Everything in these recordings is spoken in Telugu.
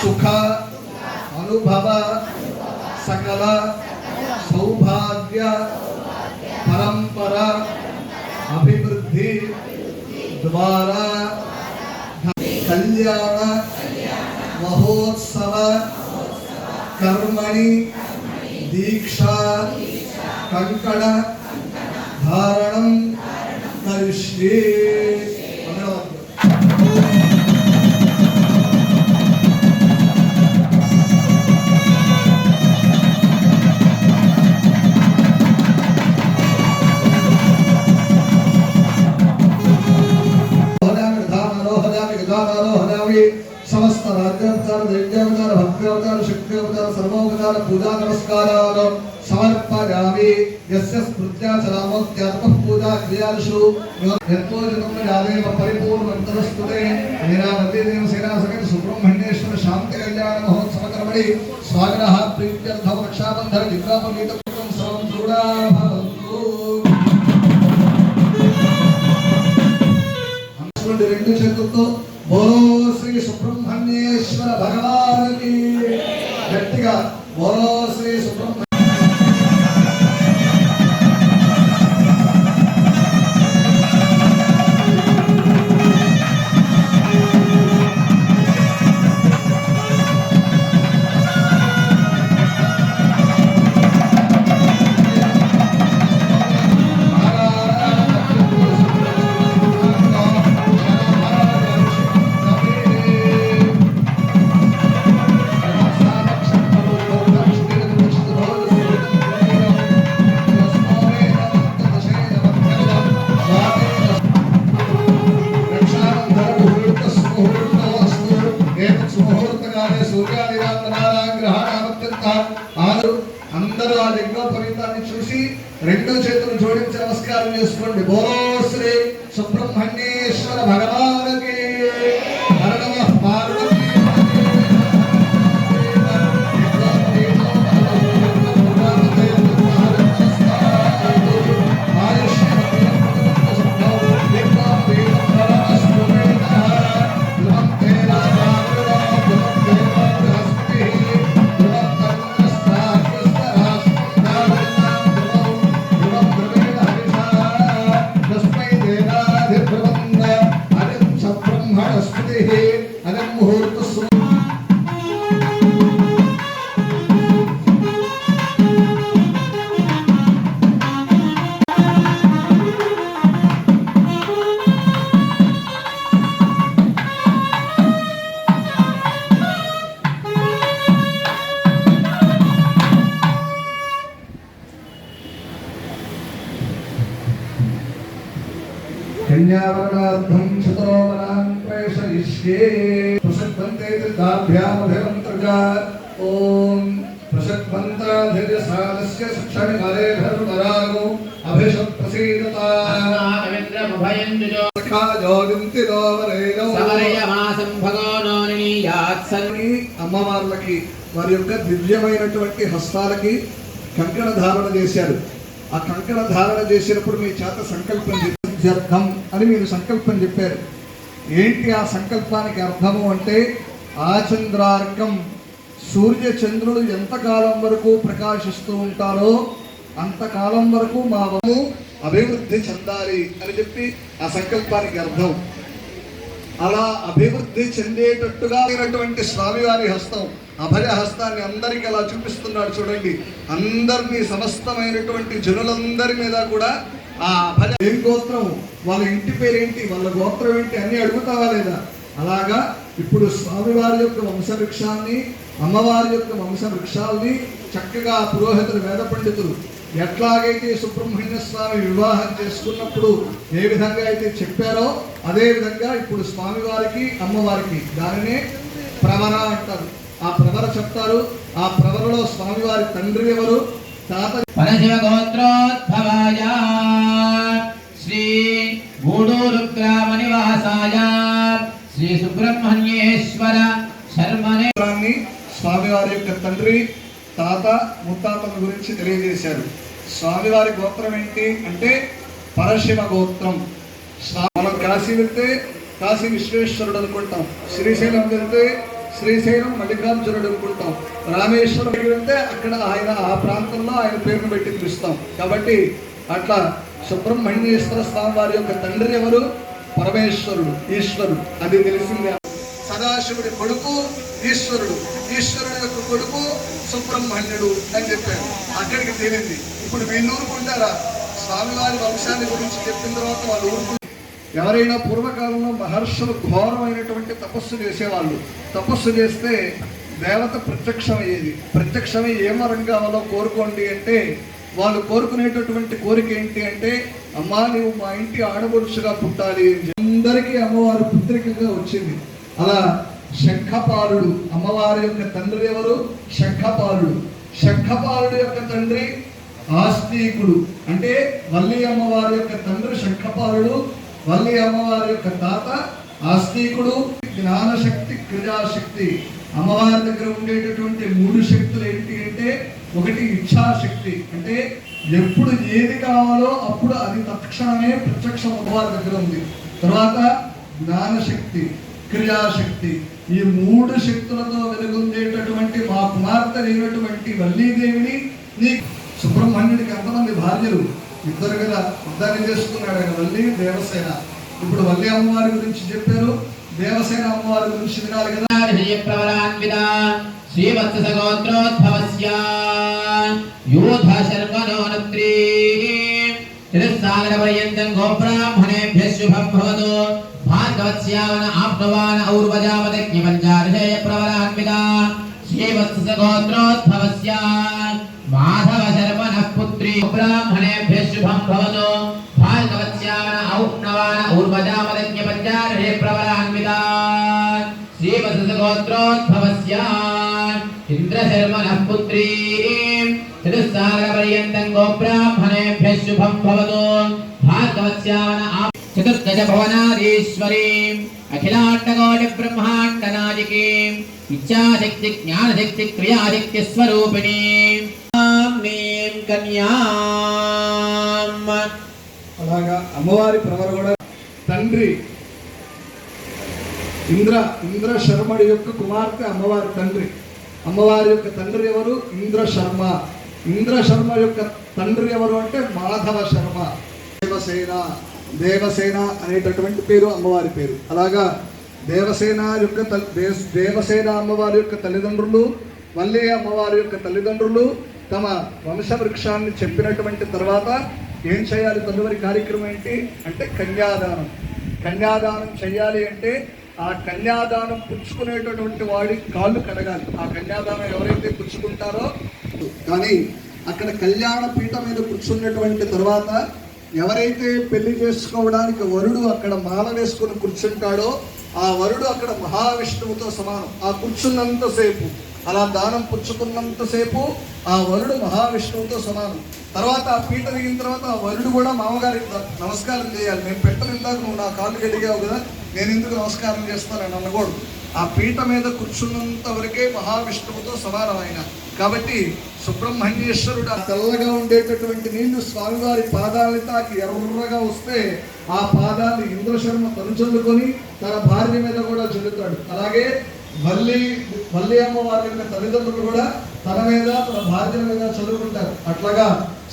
సుఖ అనుభవ సకల సౌభాగ్య పరంపర అభివృద్ధి ద్వారా కళ్యాణ మహోత్సవ కర్మణి దీక్ష కంకణ ధారణం కరిష్యే. రాజ్యావతార దైత్యావతార భక్త్యావతార శక్త్యావతార సర్వోవతార పూజా నమస్కారాలు సమర్పయామి యస్య స్మృత్యా చరామోత్యాత్మ పూజా క్రియాలుషు యత్పోజనం యాదేవ పరిపూర్ణంతరస్తుతే వీరావతి దేవ సేనా సకల సుబ్రహ్మణ్యేశ్వర శాంతి కళ్యాణ మహోత్సవ కర్మణి స్వాగతః ప్రీత్యర్థం రక్షాబంధన జిల్లాపగీత సర్వం దృఢా భవంతు రెండు చేతులతో బోలో శ్రీ తల్లి అమ్మవార్లకి వారి యొక్క దివ్యమైనటువంటి హస్తాలకి కంకణ ధారణ చేశారు. ఆ కంకణ ధారణ చేసినప్పుడు మీ చేత సంకల్పం చెప్పి అర్థం అని మీరు సంకల్పం చెప్పారు. ఏంటి ఆ సంకల్పానికి అర్థము అంటే ఆచంద్రార్కం. సూర్య చంద్రుడు ఎంతకాలం వరకు ప్రకాశిస్తూ ఉంటారో అంతకాలం వరకు మా వము అభివృద్ధి చెందాలి అని చెప్పి ఆ సంకల్పానికి అర్థం. అలా అభివృద్ధి చెందేటట్టుగా అయినటువంటి స్వామివారి హస్తం అభయ హస్తాన్ని అందరికీ అలా చూపిస్తున్నాడు చూడండి. అందరినీ సమస్తమైనటువంటి జనులందరి మీద కూడా ఆ అభయ ఏం గోత్రం వాళ్ళ ఇంటి పేరేంటి? వాళ్ళ గోత్రం ఏంటి? అన్ని అడుగుతావా లేదా? అలాగా ఇప్పుడు స్వామివారి యొక్క వంశవృక్షాన్ని అమ్మవారి యొక్క వంశవృక్షాల్ని చక్కగా పురోహితులు వేద పండితులు ఎట్లాగైతే సుబ్రహ్మణ్య స్వామి వివాహం చేసుకున్నప్పుడు ఏ విధంగా అయితే చెప్పారో అదే విధంగా ఇప్పుడు స్వామివారికి అమ్మవారికి దానినే ప్రవర అంటారు. ఆ ప్రవర చెప్తారు. ఆ ప్రవరలో స్వామివారి తండ్రి ఎవరు? తాత శ్రీ గూడూరుగ్రామ నివాసాయ శ్రీ సుబ్రహ్మణ్యేశ్వర శర్మనే. స్వామివారి యొక్క తండ్రి తాత ముత్తాతల గురించి తెలియజేశారు. స్వామివారి గోత్రం ఏంటి అంటే పరశివ గోత్రం. మనం కాశీ వెళ్తే కాశీ విశ్వేశ్వరుడు అనుకుంటాం. శ్రీశైలం వెళ్తే శ్రీశైలం మల్లికార్జునుడు అనుకుంటాం. రామేశ్వరం వెళ్తే అక్కడ ఆయన ఆ ప్రాంతంలో ఆయన పేరును పెట్టి పిలుస్తాం. కాబట్టి అట్లా సుబ్రహ్మణ్యేశ్వర స్వామి వారి యొక్క తండ్రి ఎవరు? పరమేశ్వరుడు ఈశ్వరుడు. అది తెలిసిందే. సదాశివుడి కొడుకు ఈశ్వరుడు. ఈశ్వరుడు యొక్క కొడుకు సుబ్రహ్మణ్యుడు అని చెప్పారు. అక్కడికి తేలింది ఇప్పుడు వీళ్ళు ఊరుకుంటారా స్వామివారి వంశాన్ని గురించి చెప్పిన తర్వాత వాళ్ళు ఊరుకుంటారు ఎవరైనా పూర్వకాలంలో మహర్షులు ఘోరమైనటువంటి తపస్సు చేసేవాళ్ళు. తపస్సు చేస్తే దేవత ప్రత్యక్షమయ్యేది. ప్రత్యక్షమై ఏ వరం కావాలో కోరుకోండి అంటే వాళ్ళు కోరుకునేటటువంటి కోరిక ఏంటి అంటే అమ్మా నీవు మా ఇంటి ఆడపడుచుగా పుట్టాలి అందరికీ అమ్మవారు పుత్రికగా వచ్చింది. అలా శంఖపాలుడు అమ్మవారి యొక్క తండ్రి ఎవరు? శంఖపాలుడు. శంఖపాలుడు యొక్క తండ్రి ఆస్తికుడు. అంటే వల్లి అమ్మవారి యొక్క తండ్రి శంఖపాలుడు వల్లి అమ్మవారి యొక్క తాత ఆస్తికుడు. జ్ఞానశక్తి క్రియాశక్తి. అమ్మవారి దగ్గర ఉండేటటువంటి మూడు శక్తులు ఏంటి అంటే ఒకటి ఇచ్ఛాశక్తి. అంటే ఎప్పుడు ఏది కావాలో అప్పుడు అది తక్షణమే ప్రత్యక్షం అమ్మవారి దగ్గర ఉంది. తర్వాత జ్ఞానశక్తి. క్రియాశక్తి. ఈ మూడు శక్తులతో వెలుగొందేటటువంటి మా కుమార్తె అయినటువంటి వల్లీదేవిని నీ సుబ్రహ్మణ్యుడికి ఎంతమంది భార్యలు? ఇద్దరు కదా ఇద్దరిని చేసుకున్నాడు ఆయన వల్లి దేవసేన. ఇప్పుడు వల్లి అమ్మవారి గురించి చెప్పారు. దేవసేన అమ్మవారి గురించి వినాలి కదా? విజయప్రవరాన్విత శ్రీవత్సగోత్రోద్భవస్య యూధ శర్మణోనత్రీ తిరుస్సాగరపర్యంతం గోబ్రాహ్మణేభ్య శుభం భవతు. భార్గవస్యావన ఆప్నవాన ఔర్వజామదజ్ఞ పంచార్షేయ శ్రీవత్స గోత్రోద్భవస్య మాధవ శర్మణः పుత్రి బ్రాహ్మణేభ్య శుభం భవతు భార్గవస్యావన ఔప్నవాన ఔర్వజామదజ్ఞ పంచార్షేయ ప్రవరాన్విత శ్రీవత్సగోత్రోద్భవస్య ఇంద్రశర్మణः పుత్రీ చతుస్సాగరపర్యంతం గోబ్రాహ్మణేభ్య శుభం భవతు భార్గవస్యావన ఆ చతుర్దశ భువనాధీశ్వరీం అఖిలాండకోటి బ్రహ్మాండ నాయకీం జ్ఞానశక్తి క్రియాశక్తి స్వరూపిణీం అలాగా అమ్మవారి ప్రవర కూడా తండ్రి ఇంద్ర ఇంద్ర శర్మడి యొక్క కుమార్తె అమ్మవారి తండ్రి. అమ్మవారి యొక్క తండ్రి ఎవరు? ఇంద్ర శర్మ. ఇంద్ర శర్మ యొక్క తండ్రి ఎవరు అంటే మాధవ శర్మ. శివసేన. దేవసేన అనేటటువంటి పేరు అమ్మవారి పేరు. అలాగా దేవసేన యొక్క దేవసేన అమ్మవారి యొక్క తల్లిదండ్రులు మల్లే అమ్మవారి యొక్క తల్లిదండ్రులు తమ వంశవృక్షాన్ని చెప్పినటువంటి తర్వాత ఏం చేయాలి? తదుపరి కార్యక్రమం ఏంటి? అంటే కన్యాదానం. కన్యాదానం చేయాలి అంటే ఆ కన్యాదానం పుచ్చుకునేటటువంటి వాడి కాళ్ళు కడగాలి. ఆ కన్యాదానం ఎవరైతే పుచ్చుకుంటారో కానీ అక్కడ కళ్యాణ పీఠ మీద కూర్చున్నటువంటి తర్వాత ఎవరైతే పెళ్ళి చేసుకోవడానికి వరుడు అక్కడ మాల వేసుకుని కూర్చుంటాడో ఆ వరుడు అక్కడ మహావిష్ణువుతో సమానం. ఆ కూర్చున్నంతసేపు అలా దానం పుచ్చుకున్నంతసేపు ఆ వరుడు మహావిష్ణువుతో సమానం. తర్వాత ఆ పీట దిగిన తర్వాత ఆ వరుడు కూడా మామగారికి నమస్కారం చేయాలి. నేను పెట్టను ఇందాక నువ్వు నా కాళ్ళు గడిగావు కదా నేను ఎందుకు నమస్కారం చేస్తానని అనకూడదు. ఆ పీట మీద కూర్చున్నంత వరకే మహావిష్ణువుతో సమానం ఆయన కాబట్టి సుబ్రహ్మణ్యేశ్వరుడు తెల్లగా ఉండేటటువంటి నీళ్ళు స్వామివారి పాదాలని తాకి ఎర్రగా వస్తే ఆ పాదాన్ని ఇంద్రశర్మ తనుచల్లుకొని తన భార్య మీద కూడా చల్లుతాడు. అలాగే మల్లి వల్లి అమ్మవారి యొక్క తల్లిదండ్రులు కూడా తన మీద తన భార్య మీద చదువుకుంటారు అట్లాగా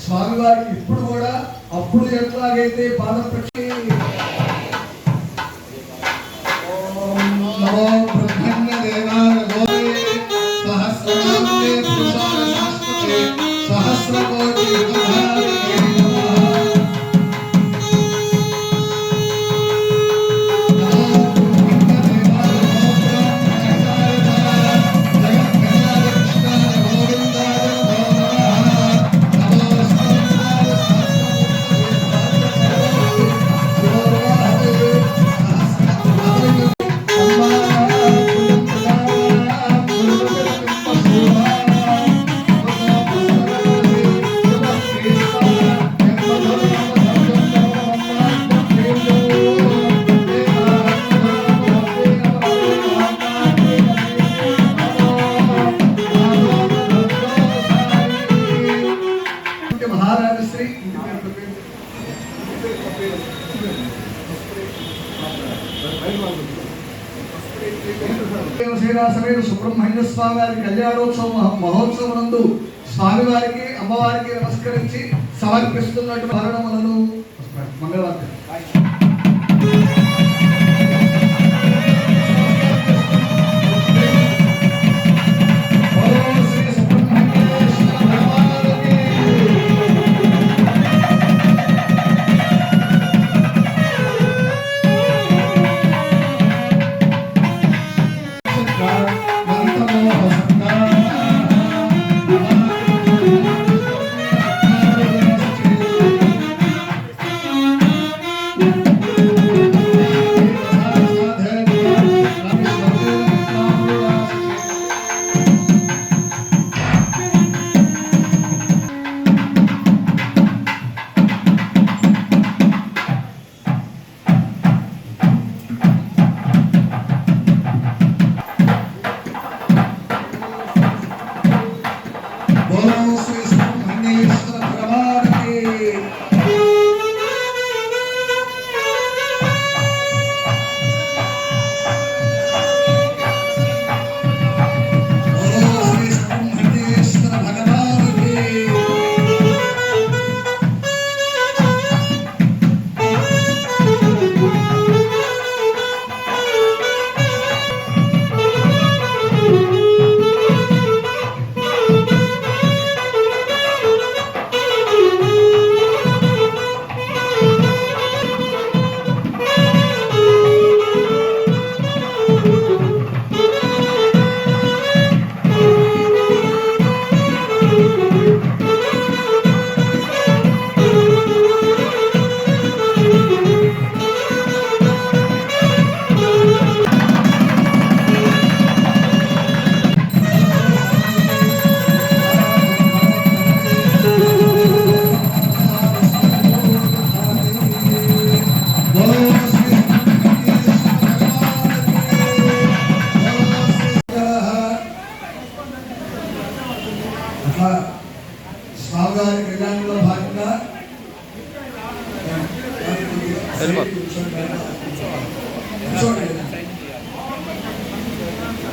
స్వామివారికి ఇప్పుడు కూడా అప్పుడు ఎట్లాగైతే పాదం పెట్టి నమో శ్రీనివాసమేరు సుబ్రహ్మణ్య స్వామి వారి కళ్యాణోత్సవం మహోత్సవం నందు స్వామివారికి అమ్మవారికి నమస్కరించి సమర్పిస్తున్నటువంటి భరణములను మంగళవారం.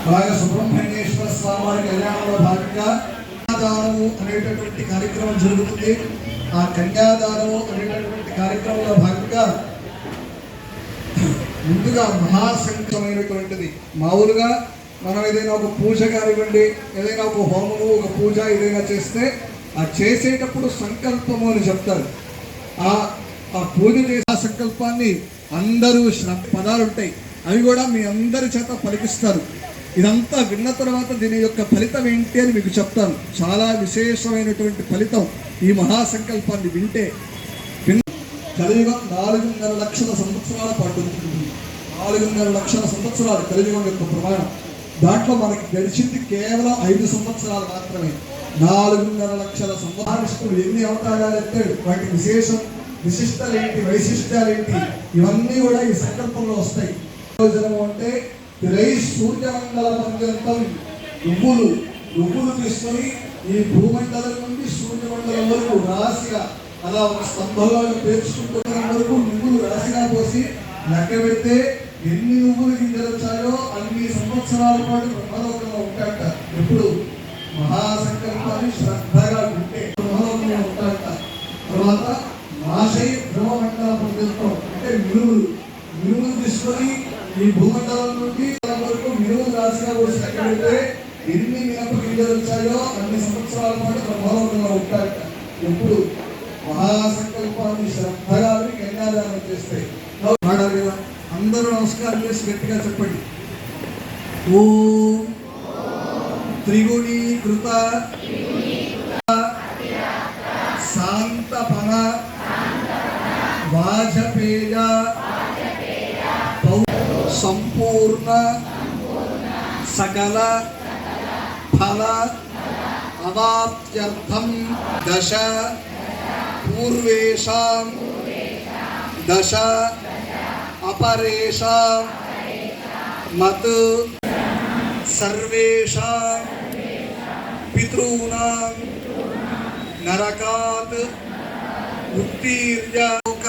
అలాగే సుబ్రహ్మణ్యేశ్వర స్వామి కళ్యాణంలో భాగంగా కన్యాదానము అనేటటువంటి కార్యక్రమం జరుగుతుంది. ఆ కన్యాదానము అనేటటువంటి కార్యక్రమంలో భాగంగా ముందుగా మహాసంఖ్యమైనటువంటిది మామూలుగా మనం ఏదైనా ఒక పూజ కానివ్వండి ఏదైనా ఒక హోమము ఒక పూజ ఏదైనా చేస్తే ఆ చేసేటప్పుడు సంకల్పము అని చెప్తారు. ఆ ఆ పూజ చేసే సంకల్పాన్ని అందరూ శ్ర- పదాలు ఉంటాయి అవి కూడా మీ అందరి చేత పలికిస్తారు ఇదంతా విన్న తర్వాత దీని యొక్క ఫలితం ఏంటి అని మీకు చెప్తాను. చాలా విశేషమైనటువంటి ఫలితం ఈ మహాసంకల్పాన్ని వింటే. కలియుగం నాలుగున్నర లక్షల సంవత్సరాల పాటు నాలుగున్నర లక్షల సంవత్సరాలు కలియుగం యొక్క ప్రమాణం. దాంట్లో మనకి గడిచింది కేవలం ఐదు సంవత్సరాలు మాత్రమే. నాలుగున్నర లక్షల సంవత్సరాలు ఎన్ని అవతారాలు ఎత్తాడు వాటి విశేషం విశిష్టలేంటి వైశిష్ట్యాలేంటి? ఇవన్నీ కూడా ఈ సంకల్పంలో వస్తాయి. అంటే తిరై సూర్యమండల పర్యంతం నువ్వులు నువ్వులు తీసుకొని ఈ భూమండలం నుండి సూర్యమండలం వరకు రాశిగా అలా ఒక స్తంభంలో పేర్చుకుంటున్న వరకు నువ్వులు రాశిగా పోసి లెక్క పెడితే ఎన్ని నువ్వులు గింజలు వచ్చాయో అన్ని సంవత్సరాల పాటు బ్రహ్మలోకంలో ఉంటాడట ఎప్పుడు? మహాసంకల్పాన్ని శ్రద్ధగా ఉంటే బ్రహ్మలోకంలో ఉంటాడట తర్వాత నాశై బ్రహ్మమండల పర్యంతం అంటే మినుములు మినుములు తీసుకొని ఈ భూమండలం నుండి వరకు మినుము రాశిగా వచ్చినట్లయితే ఎన్ని మినప గింజలు వచ్చాయో అన్ని సంవత్సరాల పాటు బ్రహ్మలోకంలో ఉంటాయి ఎప్పుడు? మహాసంకల్పాన్ని శ్రద్ధగా కన్యాదానం చేస్తాయి. అందరూ నమస్కారం చేసి గట్టిగా చెప్పండి. ఓ త్రిగుణీకృత సంపూర్ణ సకల ఫల అవాప్త్యర్థం దశ పూర్వేషాం దశ अपरेषां मत् सर्वेषां पितॄणां नरकात् उत्तीर्य लोक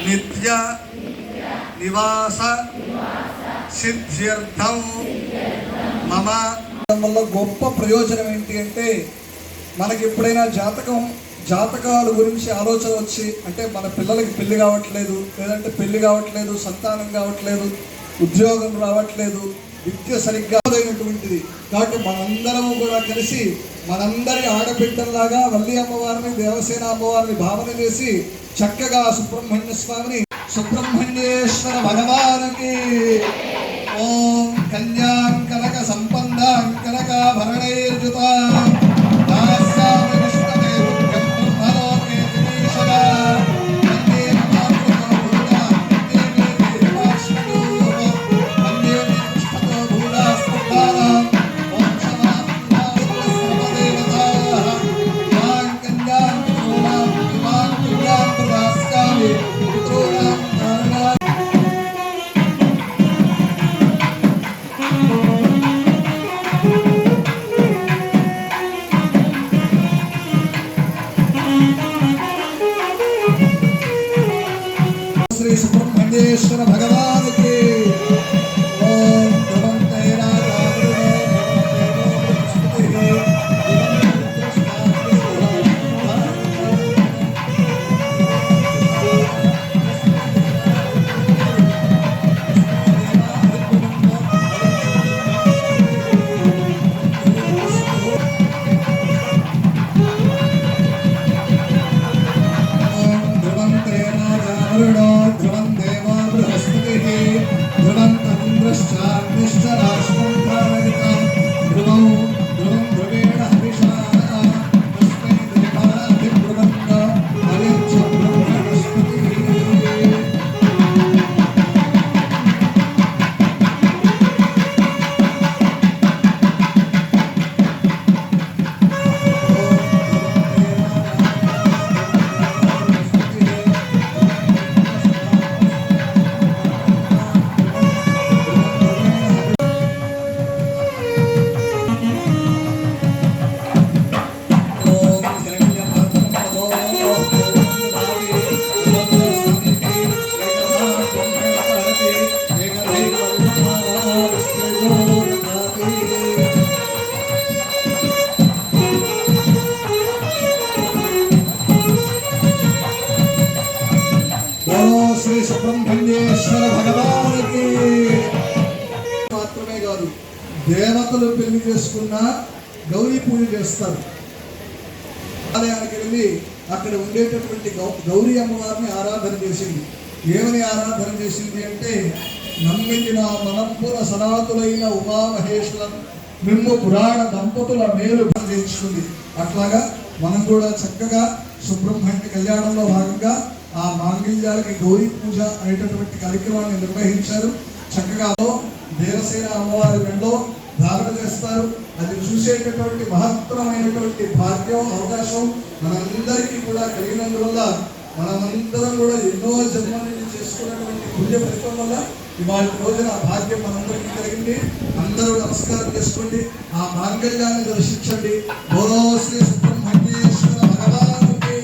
नित्य निवास సిద్ధ్యర్థం మమ వల్ల గొప్ప ప్రయోజనం ఏంటి అంటే మనకి ఎప్పుడైనా జాతకం జాతకాల గురించి ఆలోచన వచ్చి అంటే మన పిల్లలకి పెళ్ళి కావట్లేదు లేదంటే పెళ్ళి కావట్లేదు సంతానం కావట్లేదు ఉద్యోగం రావట్లేదు విద్య సరిగ్గా అయినటువంటిది కాబట్టి మనందరము కూడా కలిసి మనందరి ఆడబిడ్డల్లాగా వల్లి అమ్మవారిని దేవసేన అమ్మవారిని భావన చేసి చక్కగా సుబ్రహ్మణ్య స్వామిని సుబ్రహ్మణ్యేశ్వర భగవానికి ఓం కన్యాం అమ్మవారిని ఆరాధన చేసింది. ఏమని ఆరాధన చేసింది అంటే నమ్మిన మనంపుర సనాతులైన ఉమామహేశ్వర మిమ్ము పురాణ దంపతుల మేలు చేయించుకుంది. అట్లాగా మనం కూడా చక్కగా సుబ్రహ్మణ్య కళ్యాణంలో భాగంగా ఆ మాంగళ్యాలకి గౌరీ పూజ అనేటటువంటి కార్యక్రమాన్ని నిర్వహించారు. చక్కగా దేవసేన అమ్మవారి రెండో ధారణ చేస్తారు. అది చూసేటటువంటి మహత్తరమైనటువంటి భాగ్యం అవకాశం మనందరికీ కూడా కలిగినందువల్ల మనమందరం కూడా ఎన్నో జన్మల నుంచి చేసుకున్నటువంటి పుణ్య ఫలితం వల్ల ఇవాళ రోజున ఆ భాగ్యం మనందరికీ కలిగింది. అందరూ నమస్కారం చేసుకోండి. ఆ మాంగళ్యాన్ని దర్శించండి. గౌరవ శ్రీ సుబ్రహ్మణ్యేశ్వర భగవానుకి.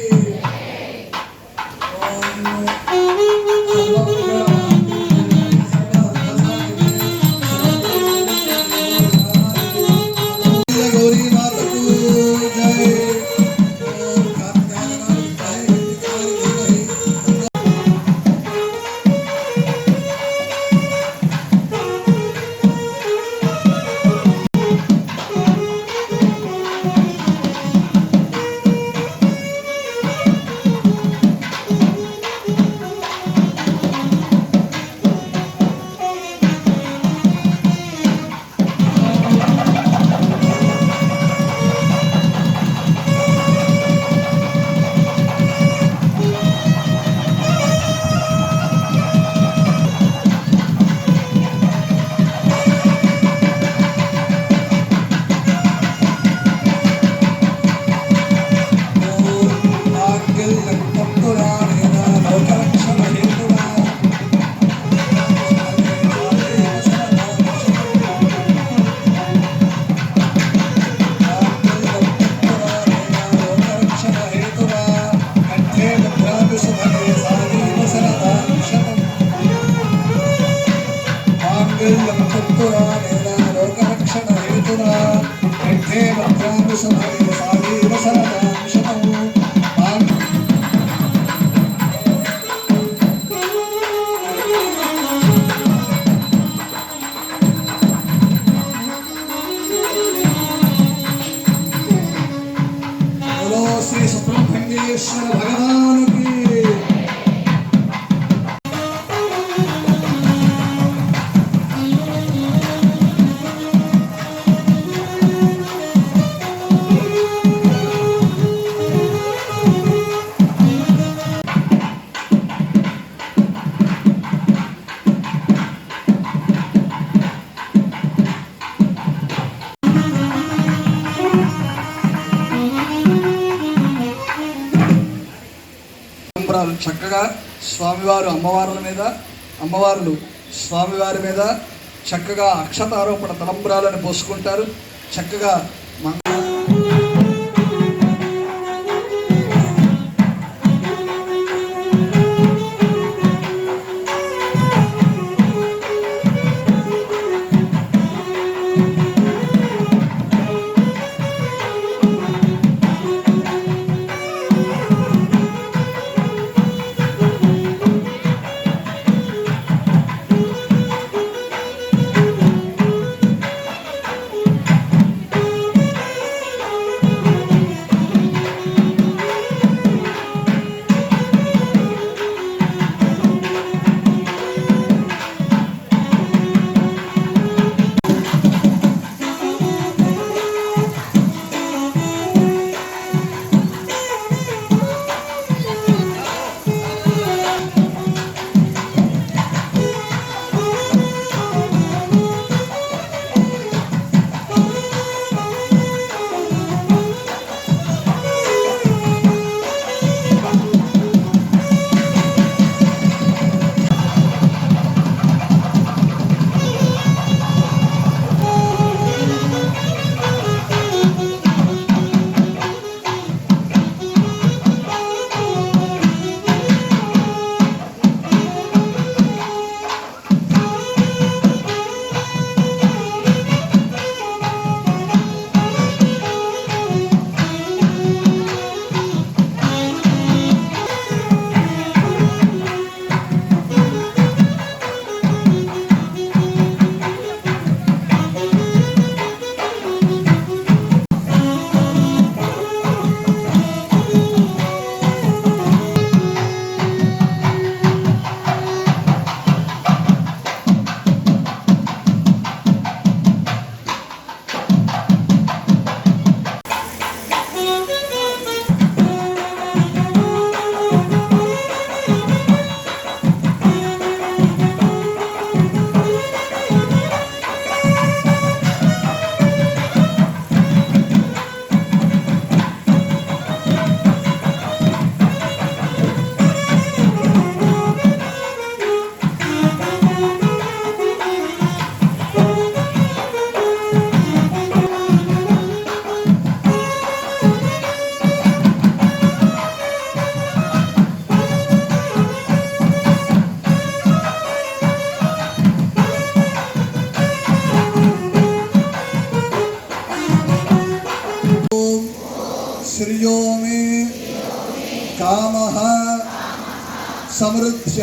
చక్కగా స్వామివారు అమ్మవార్ల మీద అమ్మవార్లు స్వామివారి మీద చక్కగా అక్షతారోపణ తలంబరాలను పోసుకుంటారు. చక్కగా మంగ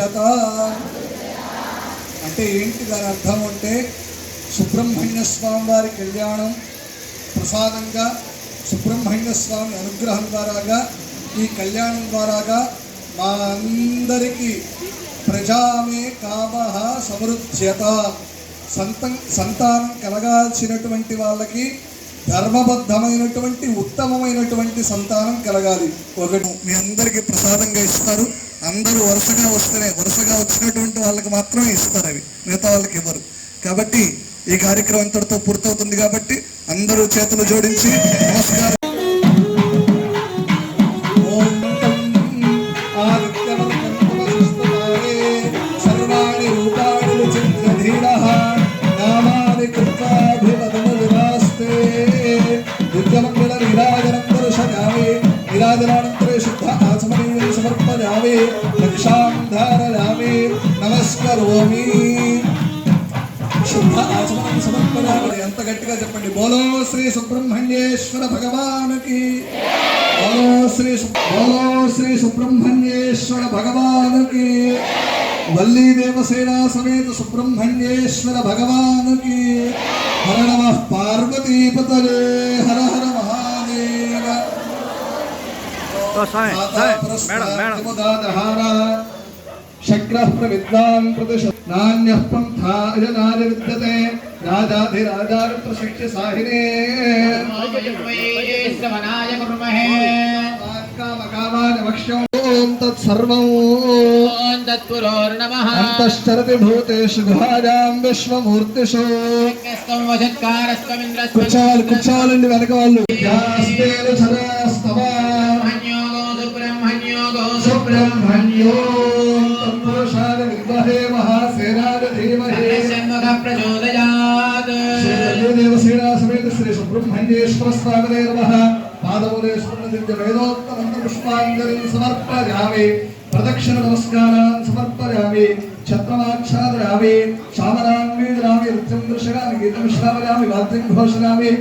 సమృద్ధ్యత అంటే ఏంటి దాని అర్థం అంటే సుబ్రహ్మణ్య స్వామి వారి కళ్యాణం ప్రసాదంగా సుబ్రహ్మణ్య స్వామి అనుగ్రహం ద్వారాగా ఈ కళ్యాణం ద్వారాగా మా అందరికీ ప్రజామే కామ సమృద్ధ్యత సంతం సంతానం కలగాల్సినటువంటి వాళ్ళకి ధర్మబద్ధమైనటువంటి ఉత్తమమైనటువంటి సంతానం కలగాలి. ఒకటి మీ అందరికీ ప్రసాదంగా ఇస్తారు. అందరూ వరుసగా వస్తేనే వరుసగా వచ్చినటువంటి వాళ్ళకి మాత్రమే ఇస్తారు అవి. మిగతా వాళ్ళకి ఇవ్వరు. కాబట్టి ఈ కార్యక్రమం అంతటితో పూర్తవుతుంది కాబట్టి అందరూ చేతులు జోడించి నమస్కారం. నమస్కరోమి శుద్ధ ఆచమనం సమర్పయామి ఎంత గట్టిగా చెప్పండి. బోలో శ్రీ సుబ్రహ్మణ్యేశ్వర భగవానుకి. బోలో శ్రీ సు- బోలో శ్రీ సుబ్రహ్మణ్యేశ్వర భగవానుకి. వల్లీ దేవసేన సమేత సుబ్రహ్మణ్యేశ్వర భగవానుకి. హర నమ పార్వతీపతలే హర హర మహాదేవ. శక్రః ప్రవిద్వాన్ ప్రతిశ నాణ్యః పంథా అజనాయ విద్యతే రాజాధిరాజారిత్ర శక్తి సాహినే శ్రవణాయ కుర్మహే ఓం తత్సర్వం అంతశ్చరతి భూతేషు గుహాయాం విశ్వమూర్తిషు కూర్చోవాలి కూర్చోవాలండి వెనక వాళ్ళు సుబ్రహ్మణ్యో దేవ శ్రీరాసమేత శ్రీ సుబ్రహ్మణ్యేశ్వర స్వామినే నమః పాదములే స్వర్ణదివ్య వేదోక్తమంత్ర పుష్పాంజలి సమర్పయామి. ప్రదక్షిణ నమస్కారాన్ సమర్పయామి. ఛత్రమాచ్ఛాదయామి శామరాన్వేదయామి నృత్యం దర్శయామి గీతం శ్రావయామి వాద్యం ఘోషయామి.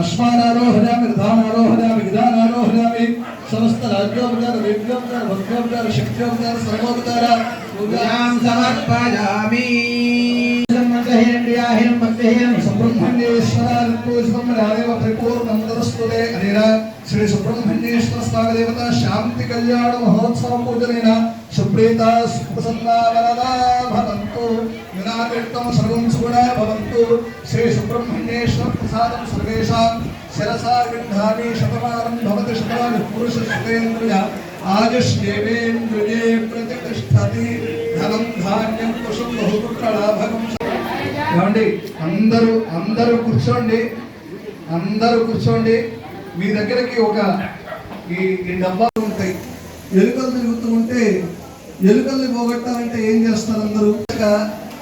అశ్వానారోహయామి. రథానారోహయామి. గిదానారోహయామి సమస్త రాజ్యోపచార వేద్యోపచార భక్తోపచార శక్త్యోపచార సర్వోపచార. పూజాం సమర్పయామి. సుబ్రహ్మణ్యేశ్వరాదేవ పరిపూర్ణందరస్తుతే అనేన శ్రీ సుబ్రహ్మణ్యేశ్వర స్వామి దేవత శాంతి కళ్యాణ మహోత్సవ పూజనేన సుప్రీత సుప్రసన్నా వరదా భవంతు వినాకృతం సర్వం సుగుణా భవంతు శ్రీ సుబ్రహ్మణ్యేశ్వర ప్రసాదం సర్వేషాం శిరసా గృహామి శతమానం భవతి శతమాని పురుష శతేంద్రియ ఆయుష్యేవేంద్రియే ప్రతిష్టతి ఏమండి? అందరూ అందరూ కూర్చోండి. అందరూ కూర్చోండి. మీ దగ్గరికి ఒక ఈ ఈ డబ్బాలు ఉంటాయి. ఎలుకలు తిరుగుతూ ఉంటే ఎలుకల్ని పోగొట్టాలంటే ఏం చేస్తారు అందరూ?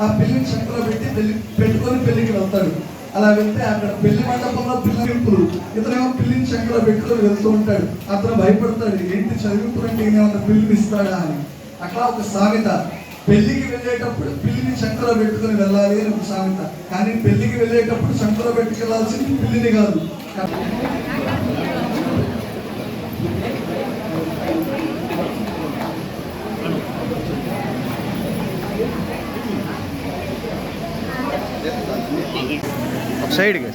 ఆ పిల్లిని చంకలో పెట్టి పెళ్ళి పెట్టుకొని పెళ్ళికి వెళ్తాడు. అలా వెళ్తే అక్కడ పెళ్ళి మండపంలో పిల్లలింపులు ఇతనేమో పిల్లిని చంకలో పెట్టుకొని వెళ్తూ ఉంటాడు. అతను భయపడతాడు ఏంటి చదివింపులు అంటే ఏమైనా పిల్లిని ఇస్తాడా? అని. అట్లా ఒక సామెత. పెళ్ళికి వెళ్ళేటప్పుడు పిల్లిని చంకలో పెట్టుకుని వెళ్ళాలి అని ఒక సామెత. కానీ పెళ్ళికి వెళ్ళేటప్పుడు చంకలో పెట్టుకెళ్ళాల్సింది పిల్లిని కాదు. సైడ్ సైడ్కి